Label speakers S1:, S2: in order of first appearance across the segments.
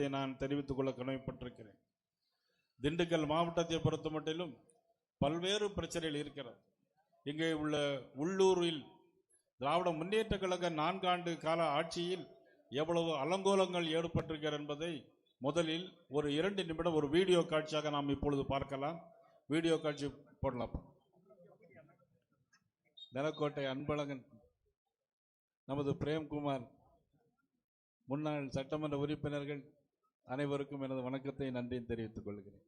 S1: விஷயத்தை நான் தெரிவித்துக் கொள்ள கடமைப்பட்டிருக்கிறேன். திண்டுக்கல் மாவட்டத்தை பொறுத்த மட்டிலும் பல்வேறு பிரச்சனைகள் இருக்கிறது. இங்கே உள்ள உள்ளூரில் திராவிட முன்னேற்ற கழக நான்காண்டு கால ஆட்சியில் எவ்வளவு அலங்கோலங்கள் ஏற்பட்டிருக்கிறது என்பதை முதலில் ஒரு இரண்டு நிமிடம் ஒரு வீடியோ காட்சியாக நாம் இப்பொழுது பார்க்கலாம். வீடியோ காட்சி போடலாம். நிலக்கோட்டை அன்பழகன் நமது பிரேம்குமார் முன்னாள் சட்டமன்ற உறுப்பினர்கள் அனைவருக்கும் எனது வணக்கத்தை நன்றியும் தெரிவித்துக் கொள்கிறேன்.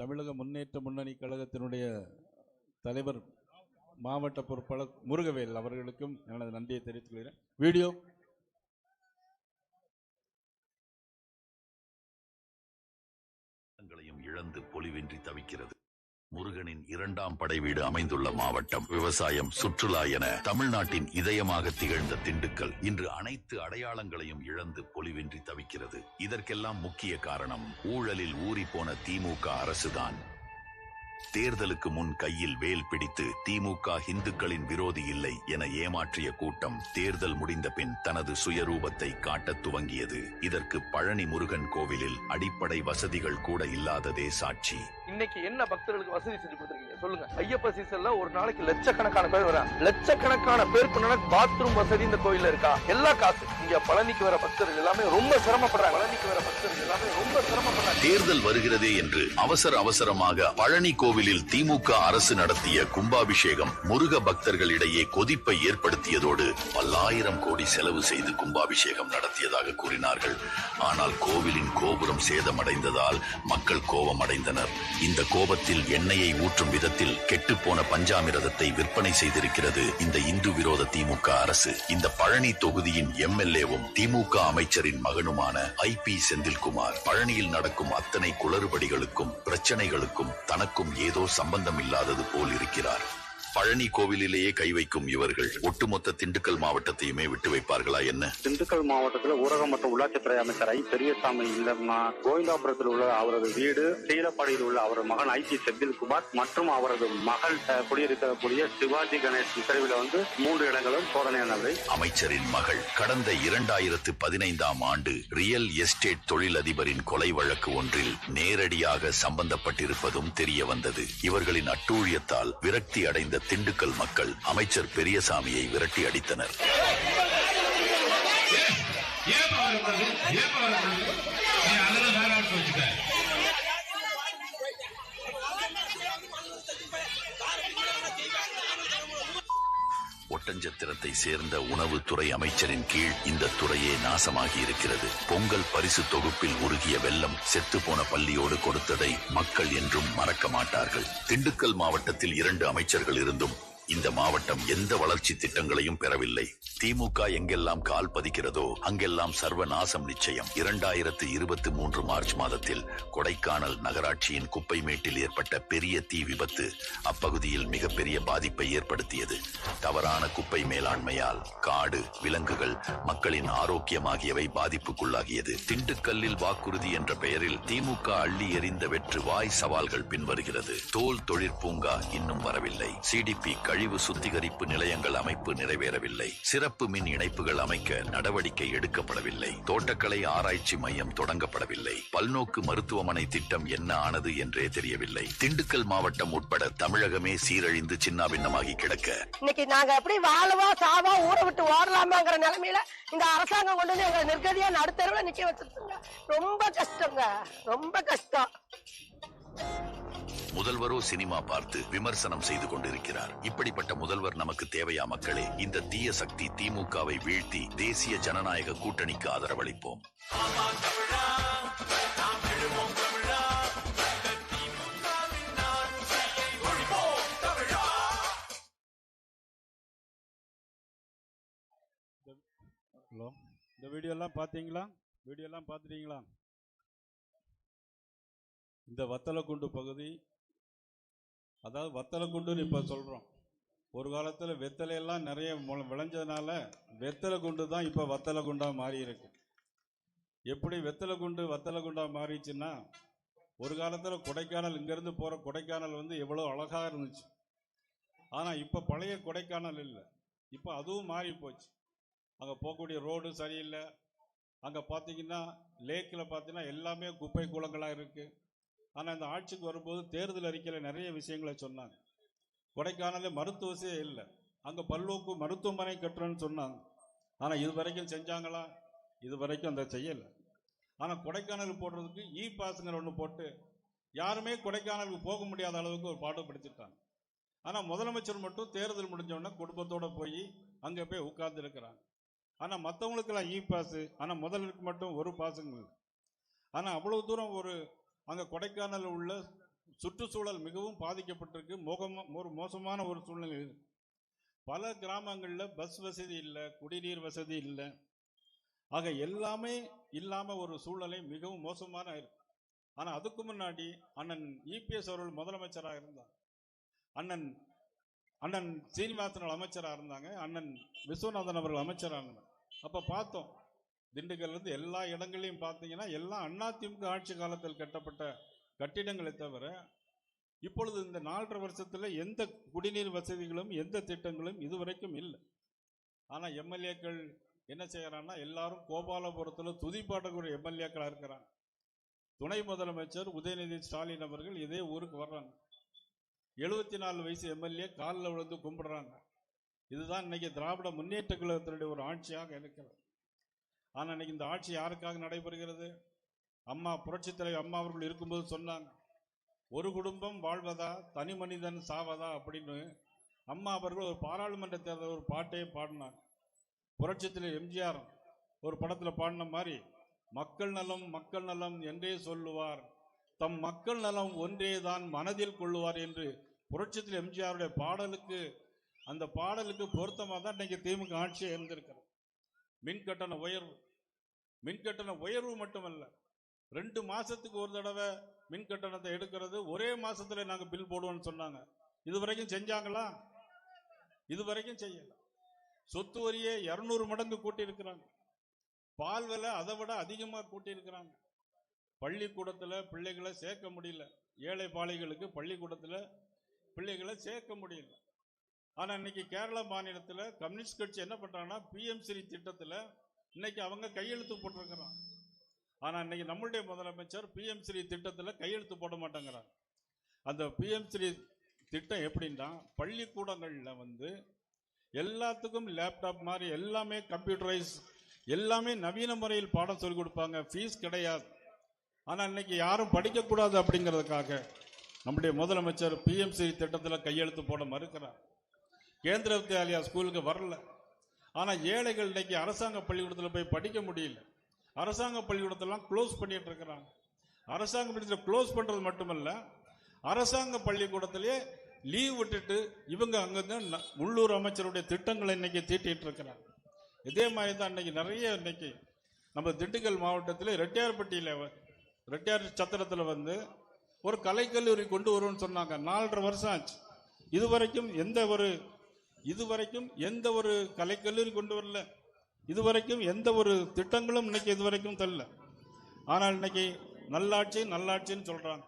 S1: தமிழக முன்னேற்ற முன்னணி கழகத்தினுடைய தலைவர் மாவட்ட பொறுப்பாளர் முருகவேல் அவர்களுக்கும் எனது நன்றியை தெரிவித்துக் கொள்கிறேன். வீடியோ
S2: இழந்து தவிக்கிறது. முருகனின் இரண்டாம் படை வீடு அமைந்துள்ள மாவட்டம் விவசாயம் சுற்றுலா என தமிழ்நாட்டின் இதயமாக திகழ்ந்த திண்டுக்கல் இன்று அனைத்து அடையாளங்களையும் இழந்து பொலிவின்றி தவிக்கிறது. இதற்கெல்லாம் முக்கிய காரணம் ஊழலில் ஊறிப்போன திமுக அரசுதான். தேர்தலுக்கு முன் கையில் வேல் பிடித்து திமுக இந்துக்களின் விரோதி இல்லை என ஏமாற்றிய கூட்டம் தேர்தல் முடிந்த பின் தனது சுயரூபத்தை காட்டத் துவங்கியது. இதற்கு பழனி முருகன் கோவிலில் அடிப்படை வசதிகள் கூட இல்லாததே சாட்சி
S3: இன்னைக்கு என்ன பக்தர்களுக்கு வசதி செஞ்சு கொடுத்துருக்கீங்க? சொல்லுங்க. ஐயப்ப சீசன்ல ஒரு நாளைக்கு லட்சக்கணக்கான பேர் வர லட்சக்கணக்கான பேருக்கு பாத்ரூம் வசதி இந்த கோயில்ல இருக்கா? எல்லா காசு இங்க பழனிக்கு வர பக்தர்கள் எல்லாமே ரொம்ப சிரமப்படுறாங்க. பழனிக்கு வர பக்தர்கள் எல்லாமே ரொம்ப சிரமப்படுறாங்க.
S2: தேர்தல் வருகிறதே என்று அவசர அவசரமாக பழனி கோவிலில் திமுக அரசு நடத்திய கும்பாபிஷேகம் முருக பக்தர்களிடையே கொதிப்பை ஏற்படுத்தியதோடு பல்லாயிரம் கோடி செலவு செய்து கும்பாபிஷேகம் நடத்தியதாக கூறினார்கள். ஆனால் கோவிலின் கோபுரம் சேதமடைந்ததால் மக்கள் கோபம் அடைந்தனர் இந்த கோபத்தில் எண்ணெயை ஊற்றும் விதத்தில் கெட்டுப்போன பஞ்சாமிரதத்தை விற்பனை செய்திருக்கிறது இந்த இந்து விரோத திமுக அரசு. இந்த பழனி தொகுதியின் எம்எல்ஏவும் திமுக அமைச்சரின் மகனுமான ஐ பி செந்தில்குமார். பழனியில் நடக்கும் அத்தனை குளறுபடிகளுக்கும் பிரச்சனைகளுக்கும் தனக்கும் ஏதோ சம்பந்தம் இல்லாதது போல் இருக்கிறார். பழனி கோவிலிலேயே கை வைக்கும் இவர்கள் ஒட்டுமொத்த திண்டுக்கல் மாவட்டத்தையுமே விட்டு வைப்பார்களா என்ன?
S4: திண்டுக்கல் மாவட்டத்தில் ஊரக மற்றும் உள்ளாட்சித்துறை அமைச்சர் ஐ பெரியசாமி இல்லம்னா கோவிந்தாபுரத்தில் உள்ள அவரது வீடு சீலப்பாடியில் உள்ள அவரது மகன் ஐ டி செந்தில்குமார் மற்றும் அவரது மகள் குடியிருக்கக்கூடிய சிவாஜி கணேஷ் தெருவில் வந்து மூன்று இடங்களும் சோதனையானவை
S2: அமைச்சரின் மகள் கடந்த இரண்டாயிரத்து பதினைந்தாம் ஆண்டு ரியல் எஸ்டேட் தொழிலதிபரின் கொலை வழக்கு ஒன்றில் நேரடியாக சம்பந்தப்பட்டிருப்பதும் தெரிய வந்தது. இவர்களின் அட்டூழியத்தால் விரக்தி அடைந்த திண்டுக்கல் மக்கள் அமைச்சர் பெரியசாமியை விரட்டி அடித்தனர்.
S5: ஏன்
S2: ஒட்டஞ்சத்திரத்தை சேர்ந்த உணவுத்துறை அமைச்சரின் கீழ் இந்த துறையே நாசமாகி இருக்கிறது பொங்கல் பரிசு தொகுப்பில் உருகிய வெள்ளம் செத்துப்போன பள்ளியோடு கொடுத்ததை மக்கள் என்றும் மறக்க மாட்டார்கள். திண்டுக்கல் மாவட்டத்தில் இரண்டு அமைச்சர்கள் இருந்தும் இந்த மாவட்டம் எந்த வளர்ச்சி திட்டங்களையும் பெறவில்லை. திமுக எங்கெல்லாம் கால் பதிக்கிறதோ அங்கெல்லாம் சர்வநாசம் நிச்சயம். இரண்டாயிரத்து இருபத்தி மூன்று மார்ச் மாதத்தில் கொடைக்கானல் நகராட்சியின் குப்பை மேட்டில் ஏற்பட்ட பெரிய தீ விபத்து அப்பகுதியில் மிகப்பெரிய பாதிப்பை ஏற்படுத்தியது. தவறான குப்பை மேலாண்மையால் காடு விலங்குகள் மக்களின் ஆரோக்கியம் ஆகியவை பாதிப்புக்குள்ளாகியது. திண்டுக்கல்லில் வாக்குறுதி என்ற பெயரில் திமுக அள்ளி எறிந்த வெற்று வாய் சவால்கள் பின்வருகிறது. தோல் தொழிற்பூங்கா இன்னும் வரவில்லை. சிடிபி கழிவு சுத்திகரிப்பு நிலையங்கள் அமைப்பு நிறைவேறவில்லை. சிறப்பு மின் இணைப்புகள் அமைக்க நடவடிக்கை எடுக்கப்படவில்லை. தோட்டக்கலை ஆராய்ச்சி மையம் தொடங்கப்படவில்லை. பல்நோக்கு மருத்துவமனை திட்டம் என்ன ஆனது என்றே தெரியவில்லை. திண்டுக்கல் மாவட்டம் உட்பட தமிழகமே சீரழிந்து சின்னாபின்னமாகி கிடக்க.
S6: இன்னைக்கு நாங்க எப்படி வாழவா சாவா ஊரை விட்டு ஓடலாமாங்கிற நிலைமையில இந்த அரசாங்கம் கொண்டு வந்து எங்களை நிர்கதியா நடுத்தரவுல நிக்க வச்சிருக்குங்க. ரொம்ப கஷ்டங்க. ரொம்ப கஷ்டம்.
S2: முதல்வரோ சினிமா பார்த்து விமர்சனம் செய்து கொண்டிருக்கிறார். இப்படிப்பட்ட முதல்வர் நமக்கு தேவையா மக்களே? இந்த தீய சக்தி திமுகவை வீழ்த்தி தேசிய ஜனநாயக கூட்டணிக்கு ஆதரவளிப்போம்.
S1: ஹலோ இந்த வீடியோ எல்லாம் பார்த்தீங்களா? வீடியோ எல்லாம் பார்த்துட்டீங்களா? இந்த வத்தலக்குண்டு பகுதி அதாவது வத்தலக்குண்டுன்னு இப்போ சொல்கிறோம் ஒரு காலத்தில் வெத்தலை எல்லாம் நிறைய விளைஞ்சதுனால வெத்தலை குண்டு தான் இப்போ வத்தலை குண்டாக மாறி இருக்கு. எப்படி வெத்தலை குண்டு வத்தலை குண்டாக மாறிச்சுன்னா ஒரு காலத்தில் கொடைக்கானல் இங்கேருந்து போகிற கொடைக்கானல் வந்து எவ்வளோ அழகாக இருந்துச்சு. ஆனால் இப்போ பழைய கொடைக்கானல் இல்லை. இப்போ அதுவும் மாறி போச்சு. அங்கே போகக்கூடிய ரோடு சரியில்லை. அங்கே பார்த்தீங்கன்னா லேக்கில் பார்த்தீங்கன்னா எல்லாமே குப்பை கூலங்களாக இருக்குது ஆனால் இந்த ஆட்சிக்கு வரும்போது தேர்தல் அறிக்கையில் நிறைய விஷயங்களை சொன்னாங்க. கொடைக்கானலில் மருத்துவசே இல்லை. அங்கே பல்லோக்கு மருத்துவமனை கட்டுறேன்னு சொன்னாங்க. ஆனால் இது வரைக்கும் செஞ்சாங்களா? இது வரைக்கும் அந்த செய்யலை. ஆனால் கொடைக்கானல் போடுறதுக்கு இ பாஸுங்கிற ஒன்று போட்டு யாருமே கொடைக்கானலுக்கு போக முடியாத அளவுக்கு ஒரு பாடுபடுத்திட்டாங்க ஆனால் முதலமைச்சர் மட்டும் தேர்தல் முடிஞ்சோடனே குடும்பத்தோடு போய் அங்கே போய் உட்கார்ந்துருக்கிறாங்க ஆனால் மற்றவங்களுக்கெல்லாம் இ பாஸு ஆனால் முதலுக்கு மட்டும் ஒரு பாஸுங்க ஆனால் அவ்வளவு தூரம் ஒரு அங்கே கொடைக்கானலில் உள்ள சுற்றுச்சூழல் மிகவும் பாதிக்கப்பட்டிருக்கு. மோகமா ஒரு மோசமான ஒரு சூழ்நிலை இருக்கு பல கிராமங்களில் பஸ் வசதி இல்லை குடிநீர் வசதி இல்லை. ஆக எல்லாமே இல்லாமல் ஒரு சூழ்நிலை மிகவும் மோசமான இருக்கு ஆனால் அதுக்கு முன்னாடி அண்ணன் இபிஎஸ் அவர்கள் முதலமைச்சராக இருந்தார். அண்ணன் அண்ணன் சீனிவாசன் அமைச்சராக இருந்தாங்க. அண்ணன் விஸ்வநாதன் அவர்கள் அமைச்சராக இருந்தாங்க அப்போ பார்த்தோம். திண்டுக்கல்லேருந்து எல்லா இடங்களையும் பார்த்தீங்கன்னா எல்லாம் அதிமுக ஆட்சி காலத்தில் கட்டப்பட்ட கட்டிடங்களை தவிர இப்பொழுது இந்த நாலரை வருஷத்தில் எந்த குடிநீர் வசதிகளும் எந்த திட்டங்களும் இதுவரைக்கும் இல்லை. ஆனால் எம்எல்ஏக்கள் என்ன செய்கிறான்னா எல்லாரும் கோபாலபுரத்தில் துதிப்பாட்டக்கூடிய எம்எல்ஏக்களாக இருக்கிறாங்க. துணை முதலமைச்சர் உதயநிதி ஸ்டாலின் அவர்கள் இதே ஊருக்கு வர்றாங்க. எழுபத்தி நாலு வயசு எம்எல்ஏ காலில் விழுந்து கும்பிடுறாங்க. இதுதான் இன்னைக்கு திராவிட முன்னேற்ற கழகத்தினுடைய ஒரு ஆட்சியாக இருக்கிறது. ஆனால் இன்னைக்கு இந்த ஆட்சி யாருக்காக நடைபெறுகிறது? அம்மா புரட்சித் தலைவர் அம்மா அவர்கள் இருக்கும்போது சொன்னாங்க ஒரு குடும்பம் வாழ்வதா தனி மனிதன் சாவதா? அப்படின்னு அம்மா அவர்கள் ஒரு பாராளுமன்ற தேர்தல் ஒரு பாட்டையே பாடினாங்க. புரட்சித்தில் எம்ஜிஆர் ஒரு படத்தில் பாடின மாதிரி மக்கள் நலம் மக்கள் நலம் என்றே சொல்லுவார். தம் மக்கள் நலம் ஒன்றே தான் மனதில் கொள்ளுவார் என்று புரட்சித்தில் எம்ஜிஆருடைய பாடலுக்கு அந்த பாடலுக்கு பொருத்தமாக தான் இன்னைக்கு திமுக ஆட்சியை இருந்திருக்கிறது. மின் கட்டண உயர்வு. மின் கட்டண உயர்வு மட்டுமல்ல. ரெண்டு மாசத்துக்கு ஒரு தடவை மின் கட்டணத்தை எடுக்கிறது ஒரே மாசத்துல நாங்க பில் போடுவோம்னு சொன்னாங்க. இது வரைக்கும் செஞ்சாங்களா? இது வரைக்கும் செய்யல. சொத்து வரியை இருநூறு மடங்கு கூட்டி இருக்கிறாங்க பால் விலை அதை விட அதிகமாக கூட்டி இருக்கிறாங்க பிள்ளைகளை சேர்க்க முடியல. ஏழை பாளைகளுக்கு பள்ளிக்கூடத்தில் பிள்ளைகளை சேர்க்க முடியல. ஆனால் இன்னைக்கு கேரளா மாநிலத்தில் கம்யூனிஸ்ட் கட்சி என்ன பண்ணுறாங்கன்னா பிஎம்சிரி திட்டத்தில் இன்னைக்கு அவங்க கையெழுத்து போட்டிருக்கிறாங்க. ஆனால் இன்னைக்கு நம்மளுடைய முதலமைச்சர் பிஎம் ஸ்ரீ கையெழுத்து போட மாட்டேங்கிறார். அந்த பிஎம் ஸ்ரீ திட்டம் எப்படின்னா பள்ளிக்கூடங்களில் வந்து எல்லாத்துக்கும் லேப்டாப் மாதிரி எல்லாமே கம்ப்யூட்டரைஸ் எல்லாமே நவீன முறையில் பாடம் சொல்லிக் கொடுப்பாங்க. ஃபீஸ் கிடையாது. ஆனால் இன்னைக்கு யாரும் படிக்கக்கூடாது அப்படிங்கிறதுக்காக நம்முடைய முதலமைச்சர் பிஎம்சி திட்டத்தில் கையெழுத்து போட மறுக்கிறார். கேந்திர வித்யாலயா ஸ்கூலுக்கு வரல. ஆனால் ஏழைகள் இன்னைக்கு அரசாங்க பள்ளிக்கூடத்தில் போய் படிக்க முடியல. அரசாங்க பள்ளிக்கூடத்தெல்லாம் க்ளோஸ் பண்ணிட்டு இருக்கிறாங்க. அரசாங்க பள்ளிக்கூடத்தில் க்ளோஸ் பண்ணுறது மட்டுமல்ல அரசாங்க பள்ளிக்கூடத்திலே லீவ் விட்டுட்டு இவங்க அங்கே உள்ளூர் அமைச்சருடைய திட்டங்களை இன்னைக்கு தீட்டிகிட்டு இருக்கிறாங்க. இதே மாதிரி தான் இன்னைக்கு நிறைய இன்னைக்கு நம்ம திண்டுக்கல் மாவட்டத்தில் ரெட்டியார்பட்டியில் ரெட்டியார் சத்திரத்தில் வந்து ஒரு கலைக்கல்லூரி கொண்டு வருவோம்னு சொன்னாங்க. நாலரை வருஷம் ஆச்சு. இதுவரைக்கும் எந்த ஒரு இதுவரைக்கும் எந்த ஒரு கலைக்கல்லூரி கொண்டு வரல. இதுவரைக்கும் எந்த ஒரு திட்டங்களும் இன்னைக்கு இதுவரைக்கும் தரல. ஆனால் இன்னைக்கு நல்லாட்சி நல்லாட்சின்னு சொல்கிறாங்க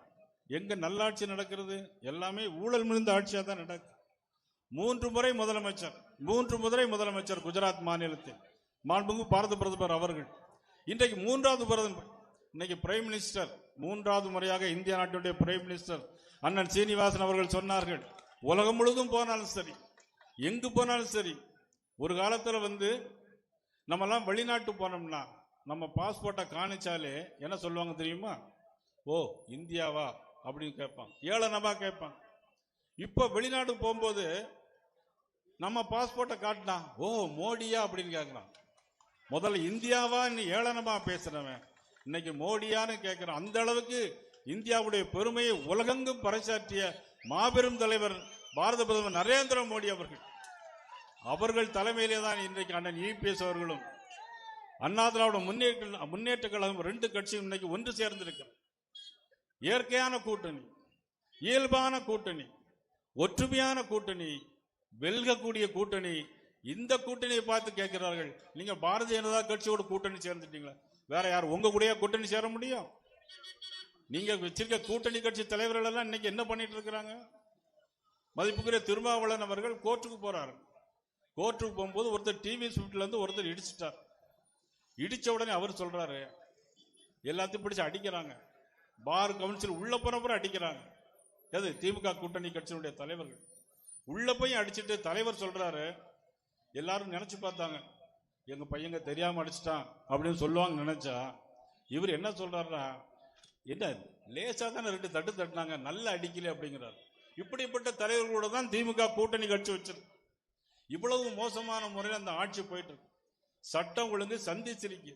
S1: எங்கே நல்லாட்சி நடக்கிறது? எல்லாமே ஊழல் மிகுந்த ஆட்சியாக தான் நடக்குது மூன்று முறை முதலமைச்சர் மூன்று முறை முதலமைச்சர் குஜராத் மாநிலத்தில். மாண்புங்கு பாரத பிரதமர் அவர்கள். இன்றைக்கு மூன்றாவது பிரதமர் இன்னைக்கு பிரைம் மினிஸ்டர் மூன்றாவது முறையாக இந்திய நாட்டினுடைய பிரைம் மினிஸ்டர் அண்ணன் சீனிவாசன் அவர்கள் சொன்னார்கள் உலகம் முழுதும் போனாலும் சரி எங்கு போனாலும் சரி ஒரு காலத்தில் வந்து நம்மலாம் வெளிநாட்டு போனோம்னா நம்ம பாஸ்போர்ட்டை காணிச்சாலே என்ன சொல்லுவாங்க தெரியுமா? ஓ இந்தியாவா? அப்படின்னு கேட்பான் ஏளனமா கேட்பான் இப்போ வெளிநாடு போகும்போது நம்ம பாஸ்போர்ட்டை காட்டினா ஓ மோடியா அப்படின்னு கேட்குறான் முதல்ல இந்தியாவா? நீ ஏளனமா பேசுகிறவன் இன்னைக்கு மோடியான்னு கேட்குறான் அந்த அளவுக்கு இந்தியாவுடைய பெருமையை உலகெங்கும் பறைசாற்றிய மாபெரும் தலைவர் பாரத பிரதமர் நரேந்திர மோடி அவர்கள். அவர்கள் தலைமையிலே தான் இன்றைக்கு அண்ணன் இபிஎஸ் அவர்களும் அண்ணா திராவிட முன்னேற்ற முன்னேற்ற கழகம் ரெண்டு கட்சியும் இன்னைக்கு ஒன்று சேர்ந்திருக்கிறது. இயற்கையான கூட்டணி இயல்பான கூட்டணி ஒற்றுமையான கூட்டணி வெல்கக்கூடிய கூட்டணி இந்த கூட்டணியை பார்த்து கேட்கிறார்கள். நீங்க பாரதிய ஜனதா கட்சியோட கூட்டணி சேர்ந்துட்டீங்களா வேற யார் உங்க கூட கூட்டணி சேர முடியும்? நீங்க வச்சிருக்க கூட்டணி கட்சி தலைவர்கள் எல்லாம் இன்னைக்கு என்ன பண்ணிட்டு இருக்கிறாங்க? மதிப்புக்குரிய திருமாவளவன் அவர்கள் கோர்ட்டுக்கு போறாரு. கோர்ட்டுக்கு போகும்போது ஒருத்தர் டிவி ஸ்வீட்ல இருந்து ஒருத்தர் இடிச்சிட்டார். இடிச்ச உடனே அவர் சொல்றாரு எல்லாத்தையும் பிடிச்சி அடிக்கிறாங்க. பார் கவுன்சில் உள்ள போறப்பறம் அடிக்கிறாங்க. எது திமுக கூட்டணி கட்சியினுடைய தலைவர்கள். உள்ள போய் அடிச்சிட்டு தலைவர் சொல்றாரு எல்லாரும் நினைச்சு பார்த்தாங்க எங்க பையங்க தெரியாம அடிச்சிட்டான் அப்படின்னு சொல்லுவாங்க நினைச்சா இவர் என்ன சொல்றாருன்னா என்ன லேசா தானே ரெண்டு தட்டு தட்டினாங்க நல்லா அடிக்கல அப்படிங்கிறாரு. இப்படிப்பட்ட தலைவர்களோட தான் திமுக கூட்டணி கட்சி வச்சிருக்கு. இவ்வளவு மோசமான முறையில் அந்த ஆட்சி போயிட்டு இருக்கு சட்டம் ஒழுங்கு சந்திச்சிருக்கு.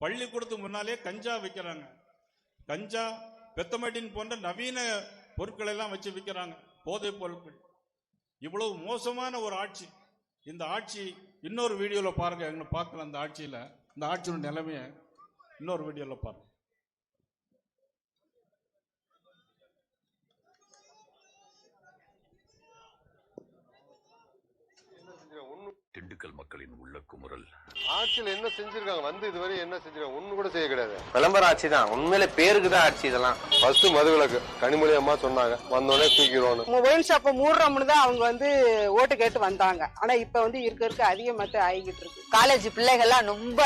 S1: பள்ளிக்கூடத்துக்கு முன்னாலே கஞ்சா விற்கிறாங்க கஞ்சா பெத்தமட்டின் போன்ற நவீன பொருட்களை எல்லாம் வச்சு விற்கிறாங்க போதைப் பொருட்கள். இவ்வளவு மோசமான ஒரு ஆட்சி. இந்த ஆட்சி இன்னொரு வீடியோவில் பாருங்க. எங்களை பார்க்கல அந்த ஆட்சியில். இந்த ஆட்சியோட நிலைமையை இன்னொரு வீடியோவில் பாருங்கள் திண்டு
S2: திண்டுக்கல் மக்களின் உள்ள குமுறல்.
S7: ஆட்சியில் என்ன செஞ்சிருக்காங்க? வந்து இதுவரை என்ன செஞ்சிருக்காங்க? ஒண்ணு கூட செய்ய கிடையாது.
S3: விளம்பர ஆட்சி தான். உண்மையிலே பேருக்கு தான் ஆட்சி இதெல்லாம்.
S7: ஃபர்ஸ்ட் மதுவிலக்கு. கனிமொழி அம்மா சொன்னாங்க. வந்தோடனே தூக்கிடுவோன்னு.
S8: உங்க ஒயின் ஷாப்பை மூடுறோம்னு தான் அவங்க வந்து ஓட்டு கேட்டு வந்தாங்க. ஆனா இப்ப வந்து இருக்க இருக்க அதிகமாத்த ஆகிக்கிட்டு இருக்கு.
S6: காலேஜ் பிள்ளைகள்லாம் ரொம்ப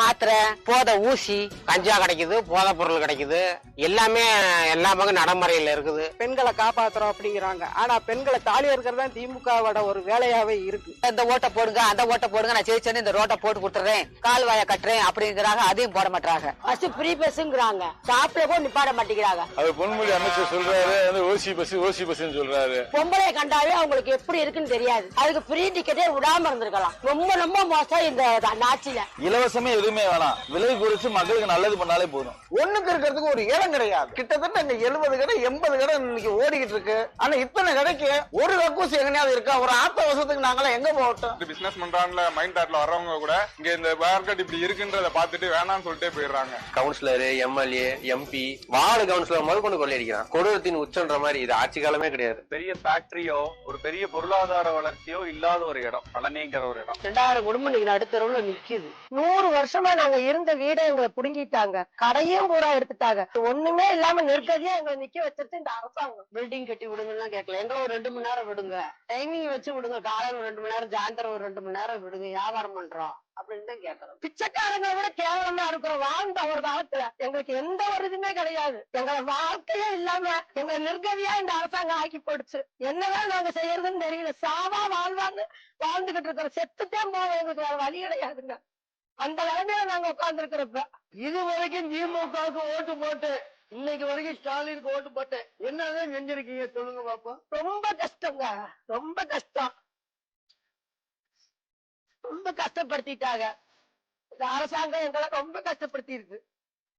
S6: மாத்திரை போத ஊசி கஞ்சா கிடைக்குது போதை பொருள் கிடைக்குது. எல்லாமே எல்லா பக்கம் நடைமுறையில இருக்குது.
S8: பெண்களை காப்பாத்துறோம் அப்படிங்கிறாங்க. ஆனா பெண்களை தாலி இருக்கிறது தான் திமுகவோட ஒரு வேலையாவே இருக்கு.
S6: இந்த ஓட்டை போடுங்க அந்த ஓட்டை போடுங்க நான் ஜெயிச்சேன்னு இந்த ரோட்டை போட்டு கொடுத்துறேன் கால்வாய கட்டுறேன் அப்படிங்கிறாங்க அதையும் போட மாட்டாங்க ஃபர்ஸ்ட் ஃப்ரீ பஸ்ங்கிறாங்க ஷாப்ல கூட நிப்பாட மாட்டேங்கிறாங்க.
S7: அது பொன்மொழி அமைச்சர் சொல்றாரு வந்து ஓசி பஸ் ஓசி பஸ் சொல்றாரு.
S6: பொம்பளை கண்டாவே அவங்களுக்கு எப்படி இருக்குன்னு தெரியாது. அதுக்கு ஃப்ரீ டிக்கெட்டே விடாம இருந்திருக்கலாம். ரொம்ப ரொம்ப மோசம் இந்த ஆட்சியில
S9: இலவசமே எதுவுமே வேணாம். விலை குறைச்சு மக்களுக்கு நல்லது பண்ணாலே போதும்.
S3: ஒண்ணுக்கு இருக்கிறதுக்கு ஒரு இடம் கிடையாது. கிட்டத்தட்ட இங்க எழுபது கடை எண்பது கடை இன்னைக்கு ஓடிக்கிட்டு இருக்கு. ஆனா இத்தனை கடைக்கு ஒரு கக்கூசி எங்கனையாவது இருக்கா? ஒரு ஆத்த வருஷத்துக்கு நாங்களாம் எங்க போகட்டும்?
S7: பிசினஸ் பண்றான்ல மைண்ட் தாட்ல வர்றவங்க கூட இங்க இந்த மார்க்கெட் இப்படி இருக்குன்றத பார்த்துட்டு வேணாம்னு சொல்லிட்டே போயிடுறாங்க.
S3: Councillor MLA MP ward councillor முதல் கொண்டு கொள்ளையடிக்கிறான் கொடூரத்தின் உச்சன்ற மாதிரி இது ஆட்சி காலமே கிடையாது.
S9: பெரிய ஃபேக்டரியோ ஒரு பெரிய பொருளாதார வளர்ச்சியோ இல்லாத ஒரு இடம் பழனிங்கிற ஒரு இடம்.
S6: ரெண்டாயிரம் குடும்பம் இன்னைக்கு நடுத்தரவுல நிக்குது. நூறு வருஷமா நாங்க இருந்த வீடை எங்களை புடுங்கிட்டாங்க. கடையும் பூரா எடுத்துட்டாங்க. ஒண்ணுமே இல்லாம நெருக்கடியா எங்களை நிக்க வச்சிருச்சு இந்த அரசாங்கம். பில்டிங் கட்டி விடுங்கன்னு கேட்கல. எங்க ஒரு ரெண்டு மணி நேரம் விடுங்க. டைமிங் வச்சு விடுங்க. காலையில ஒரு ரெண்டு மணி நேரம் சாயந்தரம் ஒரு ரெண்டு மணி நேரம் விடுங்க வியாபாரம் பண்றோம் அப்படின்னு தான் கேட்கறோம். பிச்சைக்காரங்க விட கேவலமா இருக்கிறோம். வாழ்ந்த ஒரு காலத்துல எங்களுக்கு எந்த ஒரு இதுவுமே கிடையாது. எங்க வாழ்க்கையே இல்லாம எங்க நிர்கதியா இந்த அரசாங்கம் ஆக்கி போடுச்சு என்னதான் நாங்க செய்யறதுன்னு தெரியல. சாவா வாழ்வான்னு வாழ்ந்துகிட்டு இருக்கிறோம். செத்துட்டே போவோம். எங்களுக்கு வேற வழி கிடையாதுங்க. அந்த நிலைமையில நாங்க உட்கார்ந்து இருக்கிறப்ப இது வரைக்கும் திமுகவுக்கு ஓட்டு போட்டு இன்னைக்கு வரைக்கும் ஸ்டாலினுக்கு ஓட்டு போட்டு என்னதான் செஞ்சிருக்கீங்க சொல்லுங்க பாப்போம். ரொம்ப கஷ்டங்க. ரொம்ப கஷ்டம். ரொம்ப கஷ்டப்படுத்திட்டாங்க. இந்த அரசாங்கம் எங்களை ரொம்ப கஷ்டப்படுத்தி இருக்கு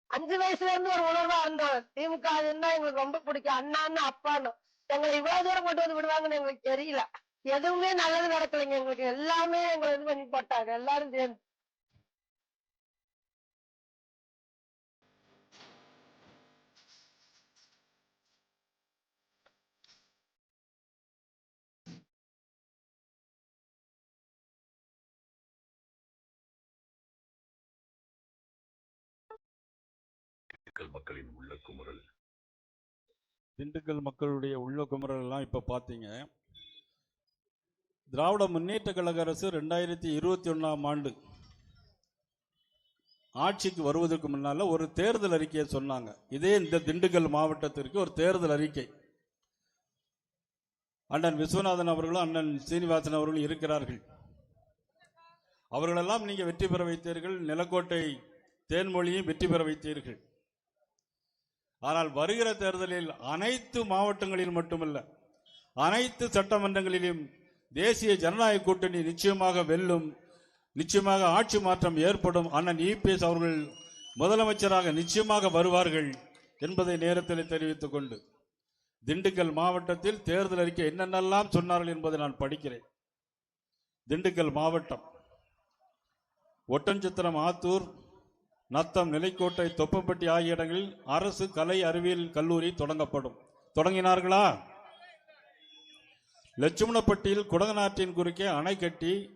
S6: அஞ்சு வயசுல இருந்து ஒரு உணர்வா இருந்தோம் திமுக இருந்தா எங்களுக்கு ரொம்ப பிடிக்கும். அண்ணான்னு அப்பான்னு. எங்களை இவ்வளவு தூரம் கொண்டு வந்து விடுவாங்கன்னு எங்களுக்கு தெரியல. எதுவுமே நல்லது நடக்கலைங்க. எங்களுக்கு எல்லாமே எங்களை இது பண்ணி போட்டாங்க. எல்லாரும் சேர்ந்து.
S2: திண்டுக்கல் மக்களின் உள்ள குமுறல்.
S1: திண்டுக்கல் மக்களுடைய உள்ள குமரல் எல்லாம் இப்ப பாத்தீங்க. திராவிட முன்னேற்ற கழக அரசு ரெண்டாயிரத்தி இருபத்தி ஒன்றாம் ஆண்டு ஆட்சிக்கு வருவதற்கு முன்னால ஒரு தேர்தல் அறிக்கையை சொன்னாங்க. இதே இந்த திண்டுக்கல் மாவட்டத்திற்கு ஒரு தேர்தல் அறிக்கை. அண்ணன் விஸ்வநாதன் அவர்களும் அண்ணன் சீனிவாசன் அவர்களும் இருக்கிறார்கள். அவர்களெல்லாம் நீங்க வெற்றி பெற வைத்தீர்கள். நிலக்கோட்டை தேன்மொழியும் வெற்றி பெற வைத்தீர்கள். ஆனால் வருகிற தேர்தலில் அனைத்து மாவட்டங்களில் மட்டுமல்ல அனைத்து சட்டமன்றங்களிலும் தேசிய ஜனநாயக கூட்டணி நிச்சயமாக வெல்லும் நிச்சயமாக ஆட்சி மாற்றம் ஏற்படும் அண்ணன் இபிஎஸ் அவர்கள் முதலமைச்சராக நிச்சயமாக வருவார்கள் என்பதை நேரத்தில் தெரிவித்துக் கொண்டு திண்டுக்கல் மாவட்டத்தில் தேர்தல் அறிக்கை என்னென்னலாம் சொன்னார்கள் என்பதை நான் படிக்கிறேன். திண்டுக்கல் மாவட்டம் ஒட்டன்சத்திரம் ஆத்தூர் நத்தம் நிலைக்கோட்டை தொப்பம்பட்டி ஆகிய இடங்களில் அரசு கலை அறிவியல் கல்லூரி தொடங்கப்படும். தொடங்கினார்களா? லட்சுமணப்பட்டியில் குடகநாற்றின் குறுக்கே அணை கட்டி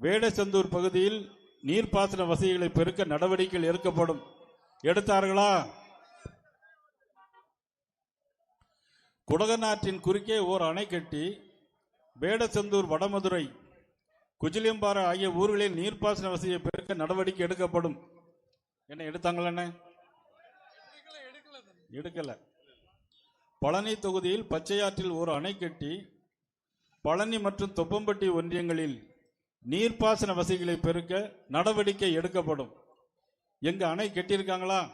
S1: வேடசந்தூர் பகுதியில் நீர்ப்பாசன வசதிகளை பெருக்க நடவடிக்கைகள் எடுக்கப்படும். எடுத்தார்களா? குடகநாற்றின் குறுக்கே ஓர் அணை கட்டி வேடசந்தூர் வடமதுரை குஜிலியம்பாறை ஆகிய ஊர்களில் நீர்ப்பாசன வசதியை பெருக்க நடவடிக்கை எடுக்கப்படும். என்ன எடுத்தாங்களே எடுக்கல. பழனி தொகுதியில் பச்சையாற்றில் ஒரு அணை கட்டி பழனி மற்றும் தொப்பம்பட்டி ஒன்றியங்களில் நீர்ப்பாசன வசதிகளை பெருக்க நடவடிக்கை எடுக்கப்படும். எங்க அணை கட்டியிருக்காங்களா?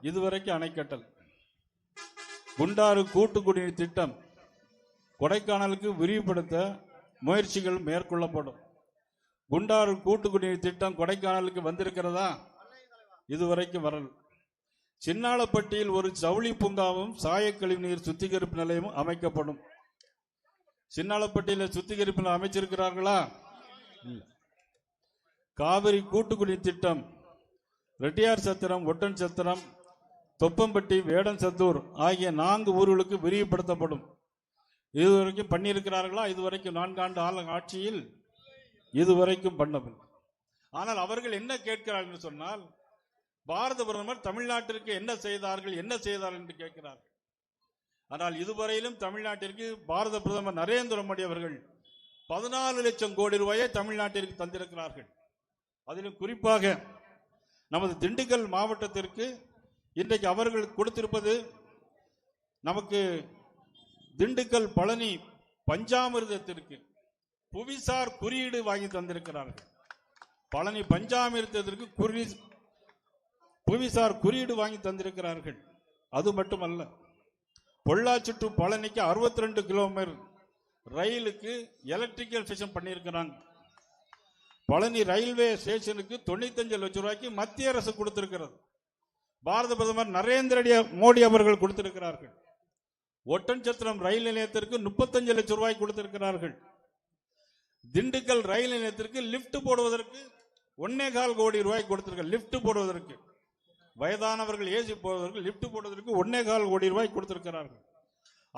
S1: இதுவரைக்கும் அணை கட்டல். குண்டாறு கூட்டு குடிநீர் திட்டம் கொடைக்கானலுக்கு விரிவுபடுத்த முயற்சிகள் மேற்கொள்ளப்படும். குண்டாறு கூட்டு குடிநீர் திட்டம் கொடைக்கானலுக்கு வந்திருக்கிறதா? இதுவரைக்கும் வரல சின்னாளப்பட்டியில் ஒரு ஜவுளி பூங்காவும் சாயக்கழிவு நீர் சுத்திகரிப்பு நிலையமும் அமைக்கப்படும். சின்னாளப்பட்டியில் சுத்திகரிப்பு நிலையம் அமைச்சிருக்கிறார்களா? காவிரி கூட்டுக்குடி திட்டம் ரெட்டியார் சத்திரம் ஒட்டன் சத்திரம் தொப்பம்பட்டி வேடன் சத்தூர் ஆகிய நான்கு ஊர்களுக்கு விரிவுபடுத்தப்படும். இதுவரைக்கும் பண்ணியிருக்கிறார்களா? இதுவரைக்கும் நான்காண்டு ஆள ஆட்சியில் இதுவரைக்கும் பண்ணவில்லை. ஆனால் அவர்கள் என்ன கேட்கிறார்கள் என்று சொன்னால் பாரத பிரதமர் தமிழ்நாட்டிற்கு என்ன செய்தார்கள் என்ன செய்தார்கள் என்று கேட்கிறார்கள். ஆனால் இதுவரையிலும் தமிழ்நாட்டிற்கு பாரத பிரதமர் நரேந்திர மோடி அவர்கள் பதினாலு லட்சம் கோடி ரூபாயை தமிழ்நாட்டிற்கு தந்திருக்கிறார்கள். அதிலும் குறிப்பாக நமது திண்டுக்கல் மாவட்டத்திற்கு இன்றைக்கு அவர்கள் கொடுத்திருப்பது நமக்கு திண்டுக்கல் பழனி பஞ்சாமிர்தத்திற்கு புவிசார் குறியீடு வாங்கி தந்திருக்கிறார்கள். பழனி பஞ்சாமிர்தத்திற்கு குறி புவிசார் குறியீடு வாங்கி தந்திருக்கிறார்கள். அது மட்டுமல்ல பொள்ளாச்சி டு பழனிக்கு 62 ரெண்டு கிலோமீட்டர் ரயிலுக்கு எலக்ட்ரிக்கல் ஸ்டேஷன் பண்ணியிருக்கிறாங்க. பழனி ரயில்வே ஸ்டேஷனுக்கு தொண்ணூத்தஞ்சு லட்சம் ரூபாய்க்கு மத்திய அரசு கொடுத்திருக்கிறது. பாரத பிரதமர் நரேந்திரடி மோடி அவர்கள் கொடுத்திருக்கிறார்கள். ஒட்டன்சத்திரம் ரயில் நிலையத்திற்கு முப்பத்தஞ்சு லட்சம் ரூபாய் கொடுத்திருக்கிறார்கள். திண்டுக்கல் ரயில் நிலையத்திற்கு லிப்ட் போடுவதற்கு ஒன்னே கால் கோடி ரூபாய் கொடுத்திருக்க லிப்ட் போடுவதற்கு. வயதானவர்கள் ஏசி போவதற்கு லிப்ட் போடுவதற்கு ஒன்னே கால் கோடி ரூபாய் கொடுத்திருக்கிறார்கள்.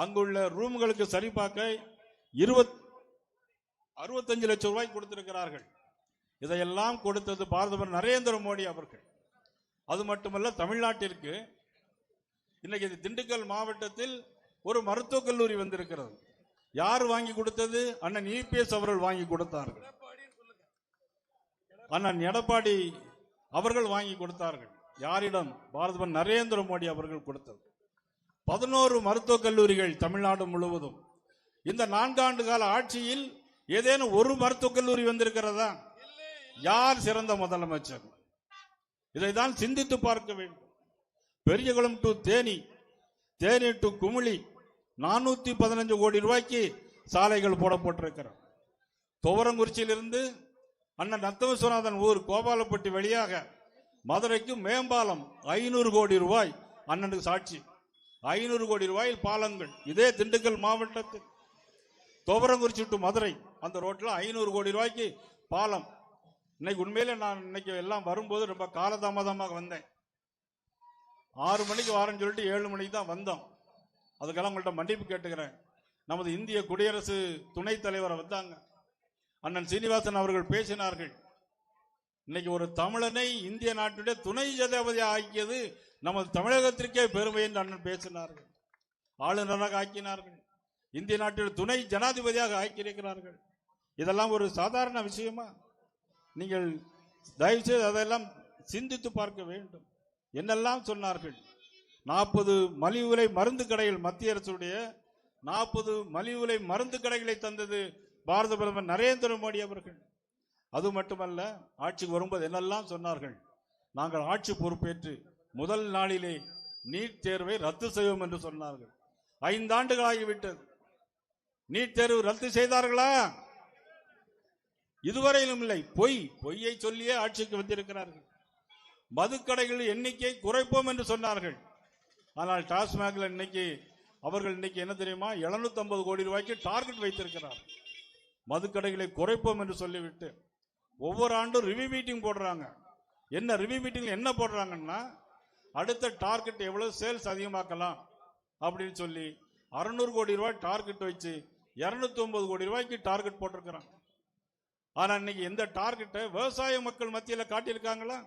S1: அங்குள்ள ரூம்களுக்கு சரிபார்க்க இருபத் அறுபத்தஞ்சு லட்சம் ரூபாய் கொடுத்திருக்கிறார்கள். இதையெல்லாம் கொடுத்தது பாரதமர் நரேந்திர மோடி அவர்கள். அது மட்டுமல்ல தமிழ்நாட்டிற்கு இன்னைக்கு இது திண்டுக்கல் மாவட்டத்தில் ஒரு மருத்துவக் கல்லூரி வந்திருக்கிறது. யார் வாங்கி கொடுத்தது? அண்ணன் இபிஎஸ் அவர்கள் வாங்கி கொடுத்தார்கள். அண்ணன் எடப்பாடி அவர்கள் வாங்கி கொடுத்தார்கள். யாரிடம் பாரதமர் நரேந்திர மோடி அவர்கள் கொடுத்தது? பதினோரு மருத்துவக் கல்லூரிகள் தமிழ்நாடு முழுவதும். இந்த நான்காண்டு கால ஆட்சியில் ஏதேனும் ஒரு மருத்துவக் கல்லூரி வந்திருக்கிறதா? யார் சிறந்த முதலமைச்சர்? இதை தான் சிந்தித்து பார்க்க வேண்டும். பெரியகுளம் டு தேனி தேனி டு குமிழி நானூத்தி பதினஞ்சு கோடி ரூபாய்க்கு சாலைகள் போடப்பட்டிருக்கிறார் துவரங்குறிச்சியிலிருந்து அண்ணன் நத்தவிஸ்வநாதன் ஊர் கோபாலப்பட்டி வழியாக மதுரைக்கும் மேம்பாலம் ஐநூறு கோடி ரூபாய் அண்ணனுக்கு சாட்சி. ஐநூறு கோடி ரூபாயில் பாலங்கள். இதே திண்டுக்கல் மாவட்டத்தில். துவரங்குறிச்சி டு மதுரை. அந்த ரோட்டில் ஐநூறு கோடி ரூபாய்க்கு பாலம். இன்னைக்கு உண்மையிலே நான் இன்னைக்கு எல்லாம் வரும்போது ரொம்ப காலதாமதமாக வந்தேன். ஆறு மணிக்கு வரேன்னு சொல்லிட்டு ஏழு மணிக்கு தான் வந்தோம். அதுக்கெல்லாம் உங்கள்கிட்ட மன்னிப்பு கேட்டுக்கிறேன். நமது இந்திய குடியரசு துணைத் தலைவரை வந்தாங்க. அண்ணன் சீனிவாசன் அவர்கள் பேசினார்கள். இன்னைக்கு ஒரு தமிழனை இந்திய நாட்டுடைய துணை ஜனாதிபதி ஆக்கியது நமது தமிழகத்திற்கே பெருமை என்று அண்ணன் பேசினார்கள். ஆளுநராக ஆக்கினார்கள். இந்திய நாட்டில் துணை ஜனாதிபதியாக ஆக்கியிருக்கிறார்கள். இதெல்லாம் ஒரு சாதாரண விஷயமா? நீங்கள் தயவுசெய்து அதெல்லாம் சிந்தித்து பார்க்க வேண்டும். என்னெல்லாம் சொன்னார்கள்? நாற்பது மலிவு விலை மருந்து கடைகள் மத்திய அரசுடைய நாற்பது மலிவு விலை மருந்து கடைகளை தந்தது பாரத பிரதமர் நரேந்திர மோடி அவர்கள். அது மட்டுமல்ல ஆட்சிக்கு வரும்போது என்னெல்லாம் சொன்னார்கள்? நாங்கள் ஆட்சி பொறுப்பேற்று முதல் நாளிலே நீட் தேர்வை ரத்து செய்வோம் என்று சொன்னார்கள். ஐந்தாண்டுகள் ஆகிவிட்டது நீட் தேர்வு ரத்து செய்தார்களா? இதுவரையிலும் இல்லை. பொய் பொய்யை சொல்லியே ஆட்சிக்கு வந்திருக்கிறார்கள். மதுக்கடைகளில் எண்ணிக்கை குறைப்போம் என்று சொன்னார்கள். ஆனால் டாஸ்மாக்ல இன்னைக்கு அவர்கள் இன்னைக்கு என்ன தெரியுமா? 750 கோடி ரூபாய்க்கு டார்கெட் வைத்திருக்கிறார் மதுக்கடைகளை குறைப்போம் என்று சொல்லிவிட்டு ஒவ்வொரு ஆண்டும் ரிவ்யூ மீட்டிங் போடுறாங்க. என்ன ரிவ்யூ மீட்டிங்கில் என்ன போடுறாங்கன்னா அடுத்த டார்கெட் எவ்வளோ சேல்ஸ் அதிகமாக்கலாம் அப்படின்னு சொல்லி அறுநூறு கோடி ரூபாய் டார்கெட் வச்சு இருநூத்தி ஒன்பது கோடி ரூபாய்க்கு டார்கெட் போட்டிருக்கிறான். ஆனால் இன்னைக்கு எந்த டார்கெட்டை விவசாய மக்கள் மத்தியில் காட்டியிருக்காங்களா?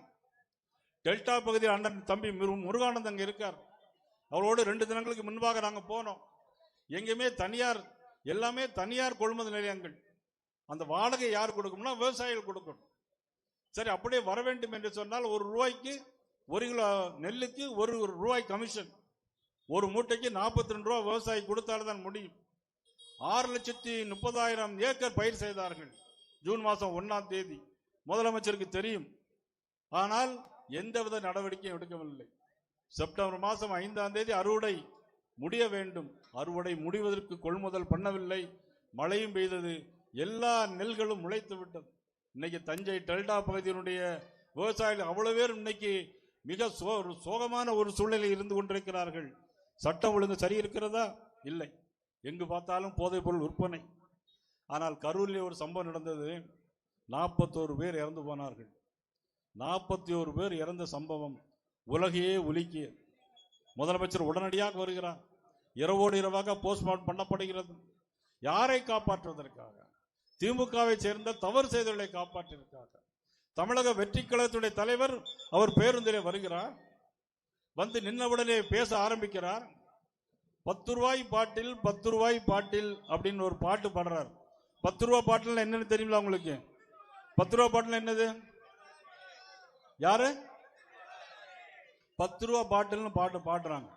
S1: டெல்டா பகுதியில் அண்ணன் தம்பி முருகானந்த் அங்கே இருக்கார். அவரோடு ரெண்டு தினங்களுக்கு முன்பாக நாங்கள் போனோம். எங்கேயுமே தனியார் எல்லாமே தனியார் கொள்முதல் நிலையங்கள். அந்த வாடகை யார் கொடுக்கணும்னா விவசாயிகள் கொடுக்கணும். சரி அப்படியே வர வேண்டும் என்று சொன்னால் ஒரு ரூபாய்க்கு ஒரு கிலோ நெல்லுக்கு ஒரு ரூபாய் கமிஷன் ஒரு மூட்டைக்கு நாற்பத்தி ரெண்டு ரூபா விவசாயி கொடுத்தால்தான் முடியும். ஆறு லட்சத்தி முப்பதாயிரம் ஏக்கர் பயிர் செய்தார்கள். ஜூன் மாதம் ஒன்றாம் தேதி. முதலமைச்சருக்கு தெரியும். ஆனால் எந்தவித நடவடிக்கையும் எடுக்கவில்லை. செப்டம்பர் மாதம் ஐந்தாம் தேதி அறுவடை முடிய வேண்டும். அறுவடை முடிவதற்கு கொள்முதல் பண்ணவில்லை. மழையும் பெய்தது. எல்லா நெல்களும் முளைத்து விட்டது. இன்னைக்கு தஞ்சை டெல்டா பகுதியினுடைய விவசாயிகள் அவ்வளவு பேர் இன்னைக்கு மிக சோ சோகமான ஒரு சூழ்நிலையில் இருந்து கொண்டிருக்கிறார்கள். சட்டம் ஒழுங்கு சரி இருக்கிறதா? இல்லை. எங்கு பார்த்தாலும் போதைப் பொருள் விற்பனை. ஆனால் கரூரில் ஒரு சம்பவம் நடந்தது. நாற்பத்தோரு பேர் இறந்து போனார்கள். நாற்பத்தி ஒரு பேர் இறந்த சம்பவம் உலகையே உலுக்கிய முதலமைச்சர் உடனடியாக வருகிறார். இரவோடு இரவாக போஸ்ட்மார்ட்டம் பண்ணப்படுகிறது. யாரை காப்பாற்றுவதற்காக? திமுகவை சேர்ந்த தவறு செய்தவர்களை காப்பாற்றுவதற்காக தமிழக வெற்றி கழகத்துடைய தலைவர் அவர் பேருந்திலே வருகிறார். வந்து நின்னவுடனே பேச ஆரம்பிக்கிறார். பத்து ரூபாய் பாட்டில் பத்து ரூபாய் பாட்டில் அப்படின்னு ஒரு பாட்டு பாடுறார். பத்து ரூபா பாட்டில் என்னன்னு தெரியுங்களா உங்களுக்கு? பத்து ரூபா பாட்டில் என்னது? யாரு? பத்து ரூபா பாட்டில்னு பாட்டு பாடுறாங்க.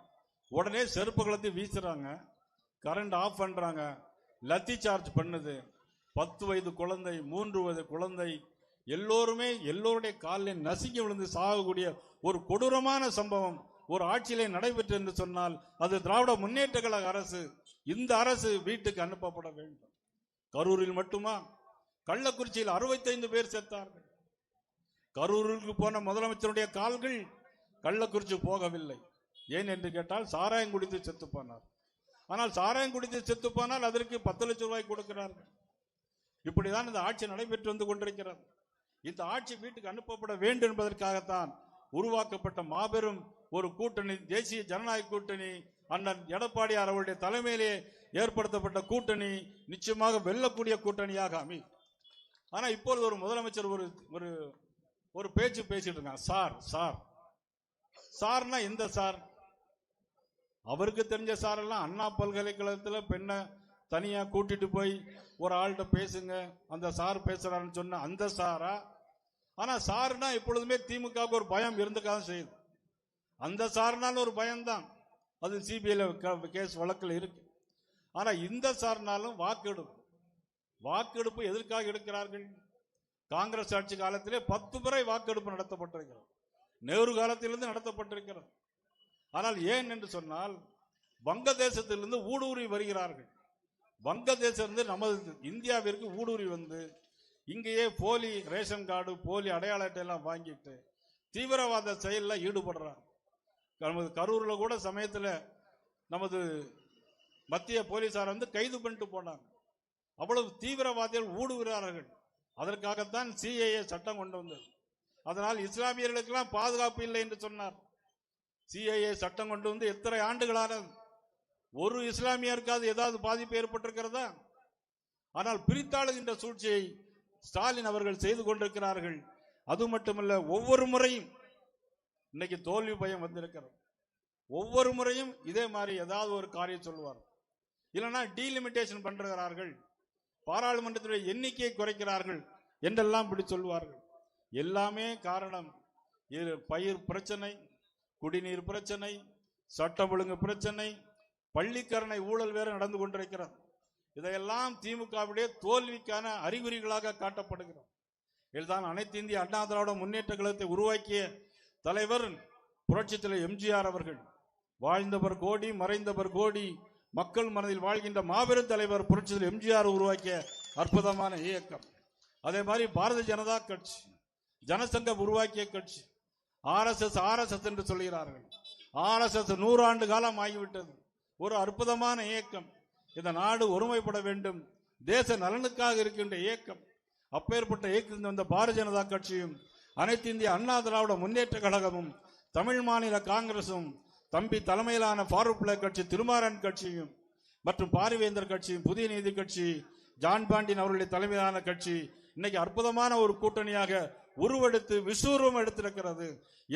S1: உடனே செருப்பு கலத்தி வீசுறாங்க. கரண்ட் ஆஃப் பண்றாங்க. லத்தி சார்ஜ் பண்ணுது. பத்து வயது குழந்தை மூன்று வயது குழந்தை எல்லோருமே எல்லோருடைய காலில் நசுங்கி விழுந்து சாகக்கூடிய ஒரு கொடூரமான சம்பவம் ஒரு ஆட்சியிலே நடைபெற்று என்று சொன்னால் அது திராவிட முன்னேற்ற கழக அரசு இந்த அரசு வீட்டுக்கு அனுப்பப்பட வேண்டும். கரூரில் மட்டுமா? கள்ளக்குறிச்சியில் அறுபத்தைந்து பேர் செத்தார்கள். கரூருக்கு போன முதலமைச்சருடைய கால்கள் கள்ளக்குறிச்சி போகவில்லை. ஏன் என்று கேட்டால் சாராயம் குடித்து செத்து போனார். ஆனால் சாராயம் குடித்து செத்து போனால் அதற்கு பத்து லட்சம் ரூபாய் கொடுக்கிறார்கள். இப்படிதான் இந்த ஆட்சி நடைபெற்று வந்து கொண்டிருக்கிறது. இந்த ஆட்சி வீட்டுக்கு அனுப்பப்பட வேண்டும் என்பதற்காகத்தான் உருவாக்கப்பட்ட மாபெரும் ஒரு கூட்டணி தேசிய ஜனநாயக கூட்டணி அண்ணன் எடப்பாடியார் அவருடைய தலைமையிலே ஏற்படுத்தப்பட்ட கூட்டணி நிச்சயமாக வெல்லக்கூடிய கூட்டணியாக அமை ஆனால் இப்பொழுது ஒரு முதலமைச்சர் ஒரு ஒரு ஒரு பேச்சு பேசிட்டு இருக்காங்க. Sir sir. சார்னா எந்த சார்? அவருக்கு தெரிஞ்ச சார் எல்லாம் அண்ணா பல்கலைக்கழகத்தில் பெண்ணை தனியா கூட்டிட்டு போய் ஒரு ஆள்கிட்ட பேசுங்க. அந்த சார் பேசுறாருன்னு சொன்ன அந்த சாரா? ஆனா சாருனா எப்பொழுதுமே திமுகவுக்கு ஒரு பயம் இருந்துக்காதான் செய்யுது. அந்த சாருனாலும் ஒரு பயம்தான். அது சிபிஐல கேஸ் வழக்கில் இருக்கு. ஆனா இந்த சார்னாலும் வாக்கெடுப்பு. வாக்கெடுப்பு எதற்காக எடுக்கிறார்கள்? காங்கிரஸ் ஆட்சி காலத்திலே பத்து முறை வாக்கெடுப்பு நடத்தப்பட்டிருக்கிறது. நேரு காலத்திலிருந்து நடத்தப்பட்டிருக்கிறது. ஆனால் ஏன் என்று சொன்னால் வங்கதேசத்திலிருந்து ஊடுருவி வருகிறார்கள். வங்கதேசத்திலிருந்து நமது இந்தியாவிற்கு ஊடுருவி வந்து இங்கேயே போலி ரேஷன் கார்டு போலி அடையாள அட்டை எல்லாம் வாங்கிட்டு தீவிரவாத செயலில் ஈடுபடுறாங்க. நமது கரூரில் கூட சமயத்தில் நமது மத்திய போலீஸார் வந்து கைது பண்ணிட்டு போனாங்க. அவ்வளவு தீவிரவாதிகள் ஊடுகிறார்கள் அதற்காகத்தான் சிஏஏ சட்டம் கொண்டு வந்தது. அதனால் இஸ்லாமியர்களுக்கெல்லாம் பாதுகாப்பு இல்லை என்று சொன்னார். சிஐஏ சட்டம் கொண்டு வந்து எத்தனை ஆண்டுகளானது? ஒரு இஸ்லாமியருக்காவது ஏதாவது பாதிப்பு ஏற்பட்டிருக்கிறதா? ஆனால் பிரித்தாளுகின்ற சூழ்ச்சியை ஸ்டாலின் அவர்கள் செய்து கொண்டிருக்கிறார்கள். அது மட்டுமல்ல ஒவ்வொரு முறையும் இன்னைக்கு தோல்வி பயம் வந்திருக்கிறது. ஒவ்வொரு முறையும் இதே மாதிரி ஏதாவது ஒரு காரியம் சொல்லுவார். இல்லைன்னா டீலிமிட்டேஷன் பண்றார்கள். பாராளுமன்றத்துடைய எண்ணிக்கையை குறைக்கிறார்கள் என்றெல்லாம் இப்படி சொல்வார்கள் எல்லாமே காரணம் இது பயிர் பிரச்சனை குடிநீர் பிரச்சனை சட்ட ஒழுங்கு பிரச்சனை பள்ளிக்கரணை ஊழல் வேறு நடந்து கொண்டிருக்கிறது. இதையெல்லாம் திமுகவுடைய தோல்விக்கான அறிகுறிகளாக காட்டப்படுகிறது. இதுதான் அனைத்து இந்திய அண்ணா திராவிட முன்னேற்ற கழகத்தை உருவாக்கிய தலைவர் புரட்சித்தலைவர் எம்ஜிஆர் அவர்கள். வாழ்ந்தவர் கோடி மறைந்தவர் கோடி மக்கள் மனதில் வாழ்கின்ற மாபெரும் தலைவர் புரட்சித் எம்ஜிஆர் உருவாக்கிய அற்புதமான இயக்கம். அதே மாதிரி பாரதிய ஜனதா கட்சி ஜனசங்கம் உருவாக்கிய கட்சி ஆர்எஸ்எஸ் ஆர்எஸ்எஸ் என்று சொல்கிறார்கள். ஆர்எஸ்எஸ் நூறாண்டு காலம் ஆகிவிட்டது. ஒரு அற்புதமான இயக்கம். இந்த நாடு ஒருமைப்பட வேண்டும். தேச நலனுக்காக இருக்கின்ற இயக்கம். அப்பேற்பட்ட இயக்கத்தில் வந்த பாரதிய ஜனதா கட்சியும் அனைத்து இந்திய அண்ணா திராவிட முன்னேற்ற கழகமும் தமிழ் மாநில காங்கிரசும் தம்பி தலைமையிலான ஃபாரூக் கட்சி திருமாறன் கட்சியும் மற்றும் பாரிவேந்தர் கட்சி புதிய நீதி கட்சி ஜான் பாண்டியன் அவர்களுடைய தலைமையிலான கட்சி இன்னைக்கு அற்புதமான ஒரு கூட்டணியாக உருவெடுத்து விஸ்வரூபம் எடுத்திருக்கிறது.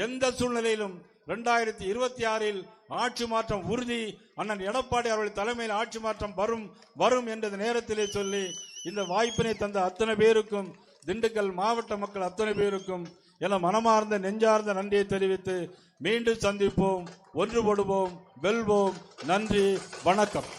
S1: எந்த சூழ்நிலையிலும் இரண்டாயிரத்தி இருபத்தி ஆறில் ஆட்சி மாற்றம் உறுதி அண்ணன் எடப்பாடி அவர்கள் தலைமையில் ஆட்சி மாற்றம் வரும் வரும் என்ற நேரத்திலே சொல்லி இந்த வாய்ப்பினை தந்த அத்தனை பேருக்கும் திண்டுக்கல் மாவட்ட மக்கள் அத்தனை பேருக்கும் என மனமார்ந்த நெஞ்சார்ந்த நன்றியை தெரிவித்து மீண்டும் சந்திப்போம் ஒன்றுபடுவோம் வெல்வோம். நன்றி வணக்கம்.